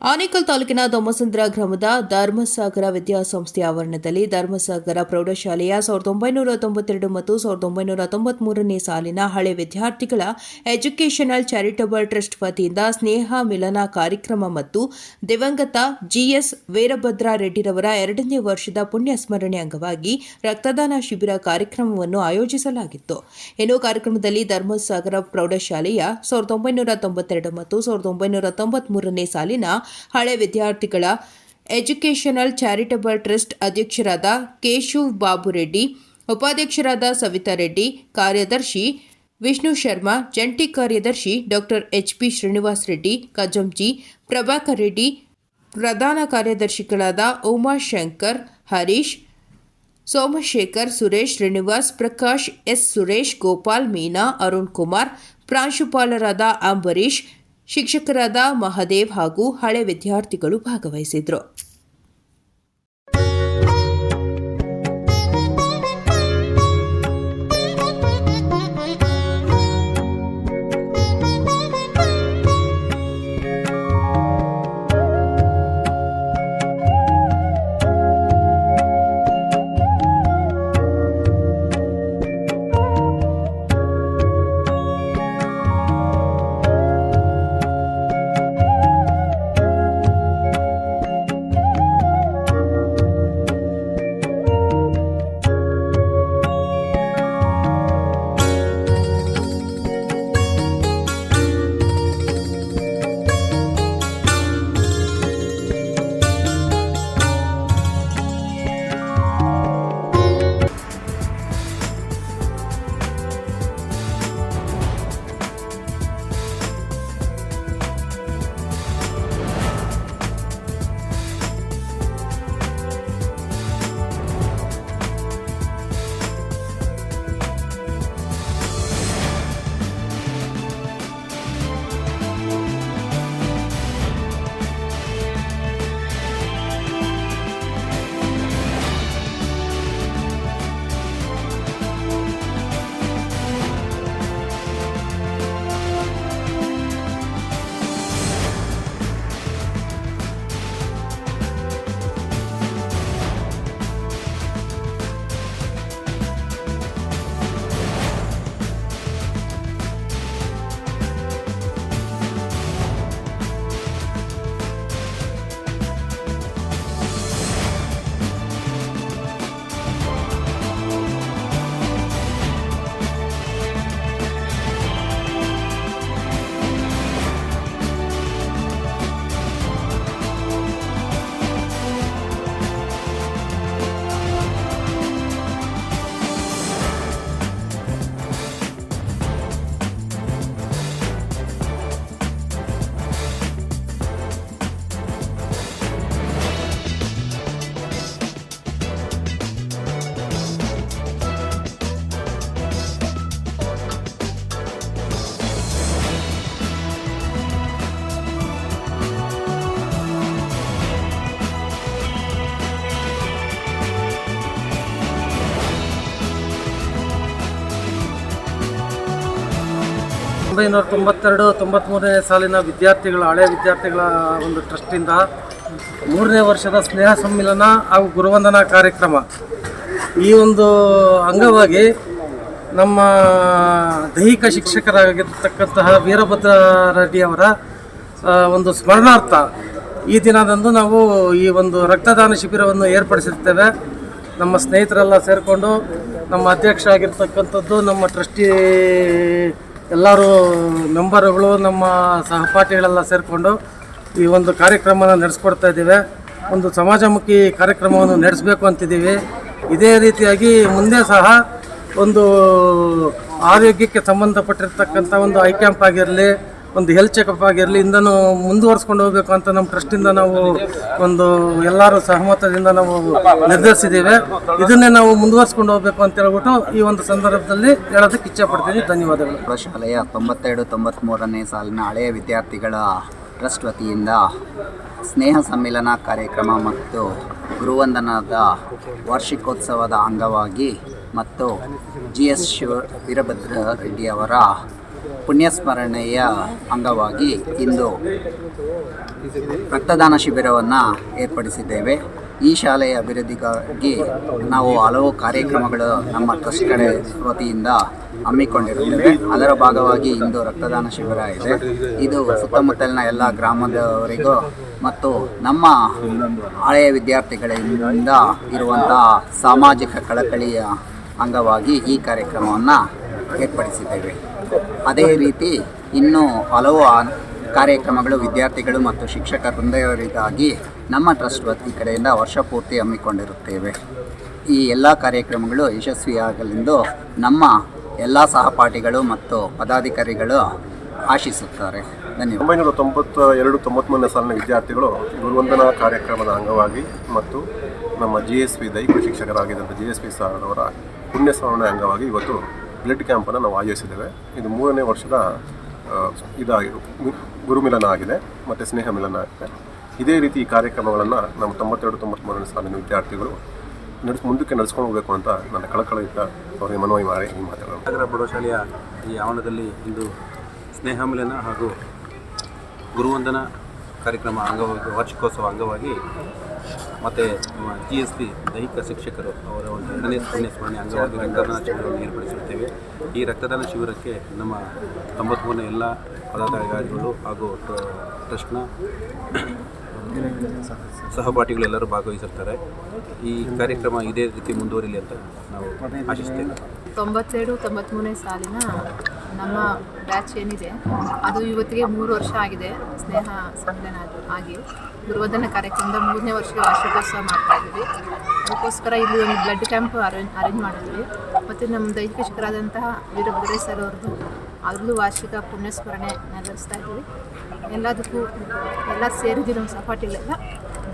ಆನೇಕಲ್ ತಾಲೂಕಿನ ದೊಮ್ಮಸಂದ್ರ ಗ್ರಾಮದ ಧರ್ಮಸಾಗರ ವಿದ್ಯಾಸಂಸ್ಥೆ ಆವರಣದಲ್ಲಿ ಧರ್ಮಸಾಗರ ಪ್ರೌಢಶಾಲೆಯ ಸಾವಿರದ ಒಂಬೈನೂರ ತೊಂಬತ್ತೆರಡು ಮತ್ತು ಸಾವಿರದ ಒಂಬೈನೂರ ತೊಂಬತ್ಮೂರನೇ ಸಾಲಿನ ಹಳೆ ವಿದ್ಯಾರ್ಥಿಗಳ ಎಜುಕೇಷನಲ್ ಚಾರಿಟಬಲ್ ಟ್ರಸ್ಟ್ ವತಿಯಿಂದ ಸ್ನೇಹ ಮಿಲನ ಕಾರ್ಯಕ್ರಮ ಮತ್ತು ದಿವಂಗತ ಜಿಎಸ್ ವೀರಭದ್ರ ರೆಡ್ಡಿರವರ ಎರಡನೇ ವರ್ಷದ ಪುಣ್ಯ ಸ್ಮರಣೆ ಅಂಗವಾಗಿ ರಕ್ತದಾನ ಶಿಬಿರ ಕಾರ್ಯಕ್ರಮವನ್ನು ಆಯೋಜಿಸಲಾಗಿತ್ತು. ಇನ್ನು ಕಾರ್ಯಕ್ರಮದಲ್ಲಿ ಧರ್ಮಸಾಗರ ಪ್ರೌಢಶಾಲೆಯ ಸಾವಿರದ ಒಂಬೈನೂರ ತೊಂಬತ್ತೆರಡು ಮತ್ತು ಸಾವಿರದ ಒಂಬೈನೂರ ತೊಂಬತ್ಮೂರನೇ ಸಾಲಿನ ಹಳೆ ವಿದ್ಯಾರ್ಥಿಗಳ ಎಜುಕೇಷನಲ್ ಚಾರಿಟಬಲ್ ಟ್ರಸ್ಟ್ ಅಧ್ಯಕ್ಷರಾದ ಕೇಶವ್ ಬಾಬು ರೆಡ್ಡಿ ಉಪಾಧ್ಯಕ್ಷರಾದ ಸವಿತಾ ರೆಡ್ಡಿ, ಕಾರ್ಯದರ್ಶಿ ವಿಷ್ಣು ಶರ್ಮಾ, ಜಂಟಿ ಕಾರ್ಯದರ್ಶಿ doctor H P Srinivas Reddy, Kajanji Prabhakar Reddy, ಪ್ರಧಾನ ಕಾರ್ಯದರ್ಶಿಗಳಾದ ಉಮಾಶಂಕರ್ ಹರೀಶ್, ಸೋಮಶೇಖರ್, ಸುರೇಶ್ ಶ್ರೀನಿವಾಸ್, ಪ್ರಕಾಶ್ ಎಸ್ ಸುರೇಶ್, ಗೋಪಾಲ್ ಮೀನಾ, ಅರುಣ್ ಕುಮಾರ್, ಪ್ರಾಂಶುಪಾಲರಾದ ಅಂಬರೀಶ್ ಶಿಕ್ಷಕರಾದ ಮಹಾದೇವ್ ಹಾಗೂ ಹಳೆ ವಿದ್ಯಾರ್ಥಿಗಳು ಭಾಗವಹಿಸಿದ್ರು. ಒಂಬೈನೂರ ತೊಂಬತ್ತೆರಡು ತೊಂಬತ್ತ್ಮೂರನೇ ಸಾಲಿನ ವಿದ್ಯಾರ್ಥಿಗಳ, ಹಳೆ ವಿದ್ಯಾರ್ಥಿಗಳ ಒಂದು ಟ್ರಸ್ಟಿಂದ ಮೂರನೇ ವರ್ಷದ ಸ್ನೇಹ ಸಮ್ಮಿಲನ ಹಾಗೂ ಗುರುವಂದನಾ ಕಾರ್ಯಕ್ರಮ. ಈ ಒಂದು ಅಂಗವಾಗಿ ನಮ್ಮ ದೈಹಿಕ ಶಿಕ್ಷಕರಾಗಿರ್ತಕ್ಕಂತಹ ವೀರಭದ್ರ ರೆಡ್ಡಿಯವರ ಒಂದು ಸ್ಮರಣಾರ್ಥ ಈ ದಿನದಂದು ನಾವು ಈ ಒಂದು ರಕ್ತದಾನ ಶಿಬಿರವನ್ನು ಏರ್ಪಡಿಸಿರ್ತೇವೆ. ನಮ್ಮ ಸ್ನೇಹಿತರೆಲ್ಲ ಸೇರಿಕೊಂಡು ನಮ್ಮ ಅಧ್ಯಕ್ಷ ಆಗಿರ್ತಕ್ಕಂಥದ್ದು ನಮ್ಮ ಟ್ರಸ್ಟಿ ಎಲ್ಲರೂ ಮೆಂಬರ್ಗಳು, ನಮ್ಮ ಸಹಪಾಠಿಗಳೆಲ್ಲ ಸೇರಿಕೊಂಡು ಈ ಒಂದು ಕಾರ್ಯಕ್ರಮನ ನಡೆಸ್ಕೊಡ್ತಾ ಇದ್ದೀವಿ. ಒಂದು ಸಮಾಜಮುಖಿ ಕಾರ್ಯಕ್ರಮವನ್ನು ನಡೆಸಬೇಕು ಅಂತಿದ್ದೀವಿ. ಇದೇ ರೀತಿಯಾಗಿ ಮುಂದೆ ಸಹ ಒಂದು ಆರೋಗ್ಯಕ್ಕೆ ಸಂಬಂಧಪಟ್ಟಿರ್ತಕ್ಕಂಥ ಒಂದು ಐ ಕ್ಯಾಂಪ್ ಆಗಿರಲಿ ಒಂದು ಹೆಲ್ತ್ ಚೆಕಪ್ ಆಗಿರಲಿ, ಇಂದನು ಮುಂದುವರ್ಸ್ಕೊಂಡು ಹೋಗಬೇಕು ಅಂತ ನಮ್ಮ ಟ್ರಸ್ಟಿಂದ ನಾವು ಒಂದು ಎಲ್ಲರೂ ಸಹಮತದಿಂದ ನಾವು ನಿರ್ಧರಿಸಿದ್ದೇವೆ. ಇದನ್ನೇ ನಾವು ಮುಂದುವರ್ಸ್ಕೊಂಡು ಹೋಗಬೇಕು ಅಂತ ಹೇಳ್ಬಿಟ್ಟು ಈ ಒಂದು ಸಂದರ್ಭದಲ್ಲಿ ಹೇಳೋದಕ್ಕೆ ಇಚ್ಛೆ ಪಡ್ತೀನಿ ಧನ್ಯವಾದಗಳು. ಪ್ರಶಾಲೆಯ ತೊಂಬತ್ತೆರಡು ತೊಂಬತ್ತ್ಮೂರನೇ ಸಾಲಿನ ಹಳೆಯ ವಿದ್ಯಾರ್ಥಿಗಳ ಟ್ರಸ್ಟ್ ವತಿಯಿಂದ ಸ್ನೇಹ ಸಮ್ಮಿಲನ ಕಾರ್ಯಕ್ರಮ ಮತ್ತು ಗುರುವಂದನದ ವಾರ್ಷಿಕೋತ್ಸವದ ಅಂಗವಾಗಿ ಮತ್ತು ಜಿ ಎಸ್ ಶಿವ ವೀರಭದ್ರ ರೆಡ್ಡಿ ಅವರ ಪುಣ್ಯಸ್ಮರಣೆಯ ಅಂಗವಾಗಿ ಇಂದು ರಕ್ತದಾನ ಶಿಬಿರವನ್ನು ಏರ್ಪಡಿಸಿದ್ದೇವೆ. ಈ ಶಾಲೆಯ ಅಭಿವೃದ್ಧಿಗಾಗಿ ನಾವು ಹಲವು ಕಾರ್ಯಕ್ರಮಗಳು ನಮ್ಮ ಟ್ರಸ್ಟ್ ಕಡೆ ವತಿಯಿಂದ ಹಮ್ಮಿಕೊಂಡಿರುತ್ತೇವೆ. ಅದರ ಭಾಗವಾಗಿ ಇಂದು ರಕ್ತದಾನ ಶಿಬಿರ ಇದೆ. ಇದು ಸುತ್ತಮುತ್ತಲಿನ ಎಲ್ಲ ಗ್ರಾಮದವರಿಗೂ ಮತ್ತು ನಮ್ಮ ಹಳೆಯ ವಿದ್ಯಾರ್ಥಿಗಳಿಂದ ಇರುವಂತಹ ಸಾಮಾಜಿಕ ಕಳಕಳಿಯ ಅಂಗವಾಗಿ ಈ ಕಾರ್ಯಕ್ರಮವನ್ನು ಏರ್ಪಡಿಸಿದ್ದೇವೆ. ಅದೇ ರೀತಿ ಇನ್ನೂ ಹಲವು ಕಾರ್ಯಕ್ರಮಗಳು ವಿದ್ಯಾರ್ಥಿಗಳು ಮತ್ತು ಶಿಕ್ಷಕ ನಮ್ಮ ಟ್ರಸ್ಟ್ ವತಿ ಕಡೆಯಿಂದ ವರ್ಷ ಪೂರ್ತಿ ಹಮ್ಮಿಕೊಂಡಿರುತ್ತೇವೆ. ಈ ಎಲ್ಲ ಕಾರ್ಯಕ್ರಮಗಳು ಯಶಸ್ವಿಯಾಗಲೆಂದು ನಮ್ಮ ಎಲ್ಲ ಸಹಪಾಠಿಗಳು ಮತ್ತು ಪದಾಧಿಕಾರಿಗಳು ಆಶಿಸುತ್ತಾರೆ. ಧನ್ಯವಾದ. ಒಂಬೈನೂರ ತೊಂಬತ್ತ ಎರಡು ತೊಂಬತ್ತ್ಮೂರನೇ ಸಾಲಿನ ವಿದ್ಯಾರ್ಥಿಗಳು ಗುರುವಂದನಾ ಕಾರ್ಯಕ್ರಮದ ಅಂಗವಾಗಿ ಮತ್ತು ನಮ್ಮ ಜಿ ಎಸ್ ಪಿ ದೈಹಿಕ ಶಿಕ್ಷಕರಾಗಿದ್ದಂಥ ಜಿ ಎಸ್ ಪಿ ಸರ್ ಅವರ ಪುಣ್ಯ ಸ್ಮರಣೆ ಅಂಗವಾಗಿ ಇವತ್ತು ಬ್ಲಡ್ ಕ್ಯಾಂಪನ್ನು ನಾವು ಆಯೋಜಿಸಿದ್ದೇವೆ. ಇದು ಮೂರನೇ ವರ್ಷದ ಇದಾಗಿ ಗುರುಮಿಲನ ಆಗಿದೆ, ಮತ್ತು ಸ್ನೇಹ ಮಿಲನ ಆಗಿದೆ. ಇದೇ ರೀತಿ ಈ ಕಾರ್ಯಕ್ರಮಗಳನ್ನು ನಮ್ಮ ತೊಂಬತ್ತೆರಡು, ತೊಂಬತ್ಮೂರನೇ ಸಾಲಿನ ವಿದ್ಯಾರ್ಥಿಗಳು ನಡೆಸ್, ಮುಂದಕ್ಕೆ ನಡೆಸ್ಕೊಂಡು ಹೋಗಬೇಕು ಅಂತ ನನ್ನ ಕಳಕಳಿಯಿಂದ ಅವರಿಗೆ ಮನವಿ ಮಾಡಿ ಈ ನಗರ ಪ್ರೌಢಶಾಲೆಯ ಈ ಆವರಣದಲ್ಲಿ ಇಂದು ಸ್ನೇಹ ಮಿಲನ ಹಾಗೂ ಗುರುವಂದನ ಕಾರ್ಯಕ್ರಮ ಅಂಗವಾಗಿ, ವಾರ್ಷಿಕೋತ್ಸವ ಅಂಗವಾಗಿ ಮತ್ತು ನಮ್ಮ ಜಿ ಎಸ್ ಪಿ ದೈಹಿಕ ಶಿಕ್ಷಕರು ಅವರ ಒಂದು ಎರಡನೇ ಪುಣ್ಯ ಸ್ಮರಣೆ ಅಂಗವಾಗಿ ರಕ್ತದಾನ ಶಿಬಿರವನ್ನು ಏರ್ಪಡಿಸಿರುತ್ತೇವೆ. ಈ ರಕ್ತದಾನ ಶಿಬಿರಕ್ಕೆ ನಮ್ಮ ತೊಂಬತ್ಮೂರನೇ ಎಲ್ಲ ಪದಾಧಿಕಾರಿಗಳು ಹಾಗೂ ಟ್ರ- ಟ್ರಸ್ಟ್ನ ಸಹಪಾಠಿಗಳು ಎಲ್ಲರೂ ಭಾಗವಹಿಸಿರ್ತಾರೆ. ಈ ಕಾರ್ಯಕ್ರಮ ಇದೇ ರೀತಿ ಮುಂದುವರಿಲಿ ಅಂತ ನಾವು ಆಶಿಸ್ತೇವೆ ತೊಂಬತ್ತೆರಡು ತೊಂಬತ್ತ್ಮೂರನೇ ಸಾಲಿನ ನಮ್ಮ ಬ್ಯಾಚ್ ಏನಿದೆ, ಅದು ಇವತ್ತಿಗೆ ಮೂರು ವರ್ಷ ಆಗಿದೆ, ಸ್ನೇಹ ಸಮ್ಮೇಳನ ಅದು ಆಗಿ. ದುರ್ವಧನ ಕಾರ್ಯಕ್ರಮದ ಮೂರನೇ ವರ್ಷದ ವಾರ್ಷಿಕೋತ್ಸವ ಮಾಡ್ತಾ ಇದ್ದೀವಿ. ಅದಕ್ಕೋಸ್ಕರ ಇಲ್ಲಿ ಒಂದು ಬ್ಲಡ್ ಕ್ಯಾಂಪ್ ಅರೇಂಜ್ ಅರೇಂಜ್ ಮಾಡಿದ್ವಿ. ಮತ್ತು ನಮ್ಮ ದೈಹಿಕ ಶಿಕ್ಷಕರಾದಂತಹ ವೀರಭದ್ರ ಸರ್ ಅವ್ರದ್ದು ಅದರಲ್ಲೂ ವಾರ್ಷಿಕ ಪುಣ್ಯಸ್ಮರಣೆ ನೆರವೇರಿಸ್ತಾ ಇದ್ದೀವಿ. ಎಲ್ಲದಕ್ಕೂ, ಎಲ್ಲ ಸೇರಿದ್ದು ನಮ್ಮ ಸಹಪಾಠಿಗಳೆಲ್ಲ